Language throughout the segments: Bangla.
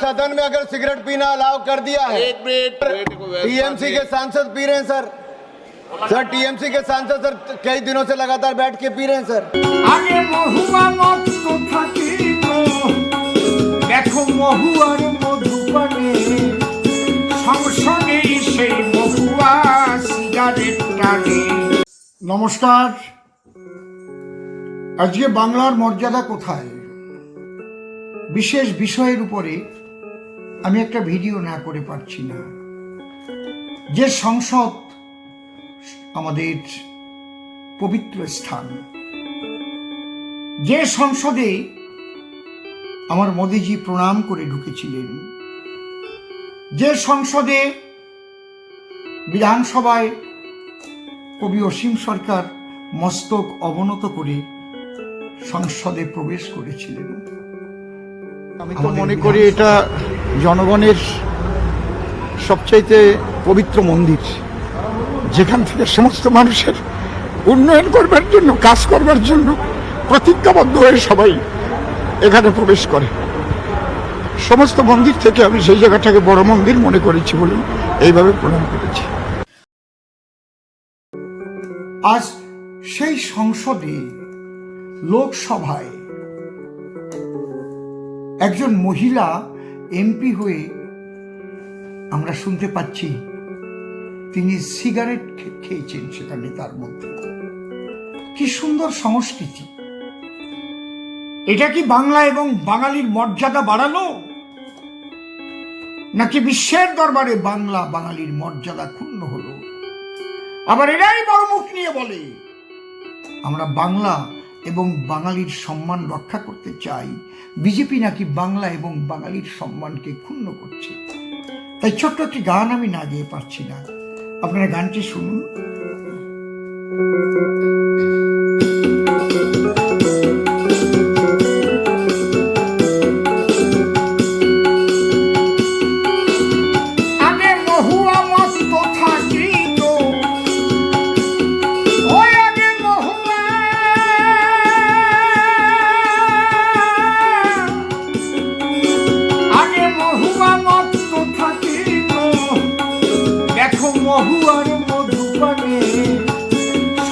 सदन में अगर सिगरेट पीना अलाउ कर दिया है एक मिनट बेटे को व्यवस्था टीएमसी दी। के सांसद पी रहे हैं सर सर टीएमसी के सांसद सर कई दिनों से लगातार बैठ के पी रहे हैं सर আগে মহুয়া মস্ত থাকিত দেখো মহুয়ার মধুপানে সংসদে সেই মহুয়া সিগারেট টানে নমস্কার আজকে বাংলার মর্যাদা কোথায় বিশেষ বিষয়ের উপরে আমি একটা ভিডিও না করে পারছি না। যে সংসদ আমাদের পবিত্র স্থান যে সংসদে আমার মোদিজি প্রণাম করে ঢুকেছিলেন যে সংসদে বিধানসভায় কবি অসীম সরকার মস্তক অবনত করে সংসদে প্রবেশ করেছিলেন। আমি তো মনে করি এটা জনগণের সবচাইতে পবিত্র মন্দির, যেখান থেকে সমস্ত মানুষের উন্নয়ন করবার জন্য, কাজ করবার জন্য প্রতিজ্ঞাবদ্ধ হয়ে সবাই এখানে প্রবেশ করে। সমস্ত মন্দির থেকে আমি সেই জায়গাটাকে বড় মন্দির মনে করেছি বলে এইভাবে প্রণাম করেছি। আজ সেই সংসদে লোকসভায় একজন মহিলা এমপি হয়ে আমরা শুনতে পাচ্ছি তিনি সিগারেট খেয়েছেন সেখানে তার মধ্যে। কি সুন্দর সংস্কৃতি। এটা কি বাংলা এবং বাঙালির মর্যাদা বাড়ালো? নাকি বিশ্বের দরবারে বাংলা বাঙালির মর্যাদা ক্ষুণ্ণ হলো? আবার এরাই বড় মুখ নিয়ে বলে, আমরা বাংলা এবং বাঙালির সম্মান রক্ষা করতে চাই। বিজেপি নাকি বাংলা এবং বাঙালির সম্মানকে ক্ষুণ্ণ করছে। তাই ছোট্ট একটি গান আমি না গিয়ে পারছি না। আপনারা গানটি শুনুন।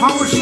সংসদে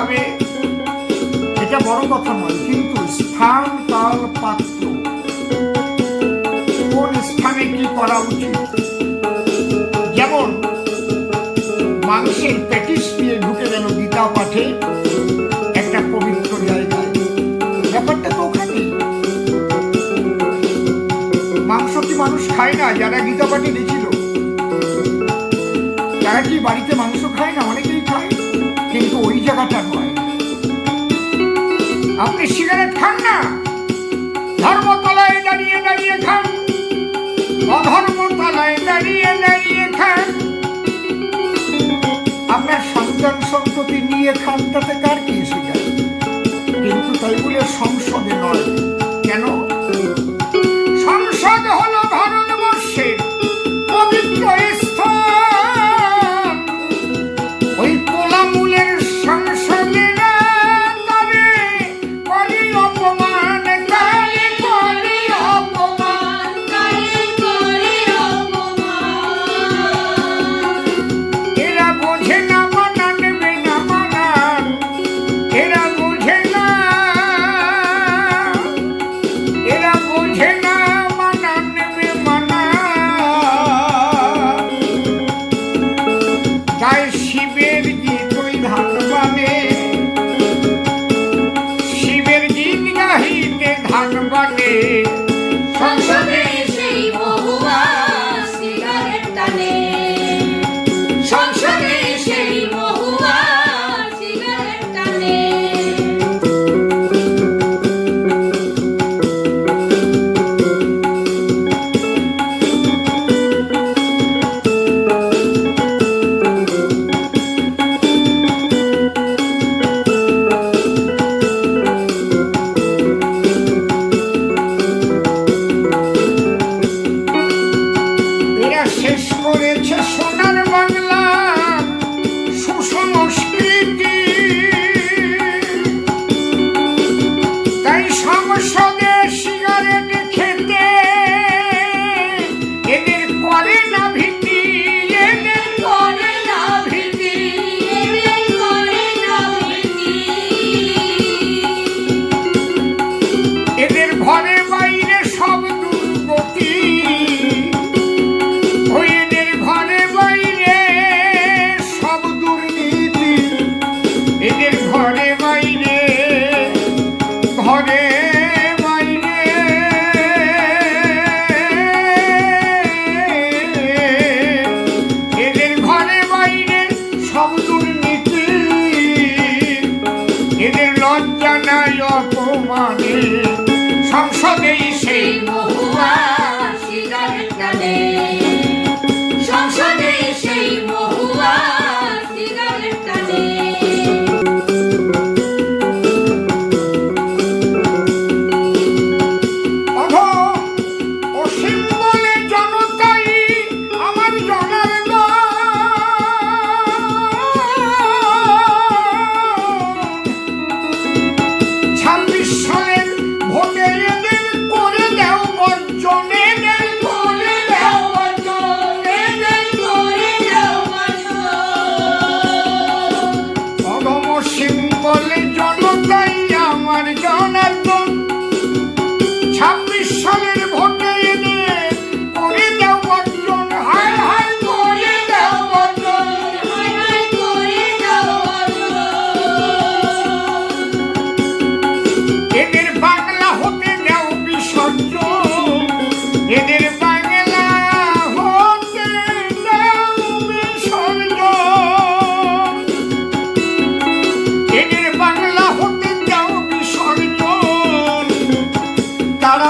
খাবে এটা বড় কথা নয়, কিন্তু স্থান কাল পাত্র। কোন স্থানে কি করা উচিত? যেমন মাংসের প্যাটিস দিয়ে ঢুকে গেল গীতা পাঠে একটা পবিত্র জায়গায় ব্যাপারটা তো ওখানেই। মাংস কি মানুষ খায় না? যারা গীতা পাঠে গেছিল তারা কি বাড়িতে মাংস খায় না, অনেকেই খায়। ওই জায়গাটা নয় আপনি সিগারেট খান না? ধর্মতলায় দাঁড়িয়ে দাঁড়িয়ে খান। অধর্মতলায় দাঁড়িয়ে দাঁড়িয়ে খান। আপনার সন্তান সন্ততি নিয়ে খান, তাতে কার কি যায় কিন্তু তাই বলে সংসদে নয়। কেন? প্রেম কি তুই ভালো পাবে We're strong অপমানে সংসদে সেই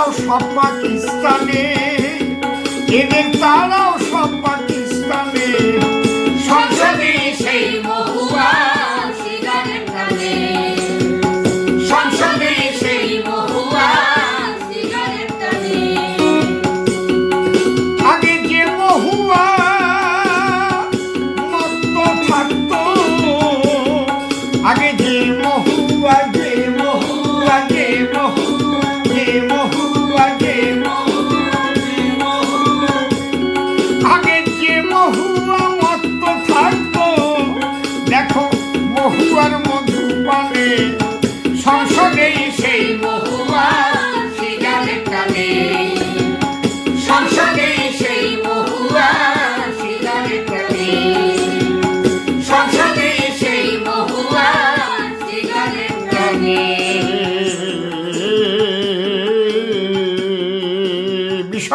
তারাও সব পাকিস্তানে। এদের তারাও সব পাকিস্তানে।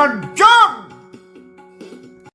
Lord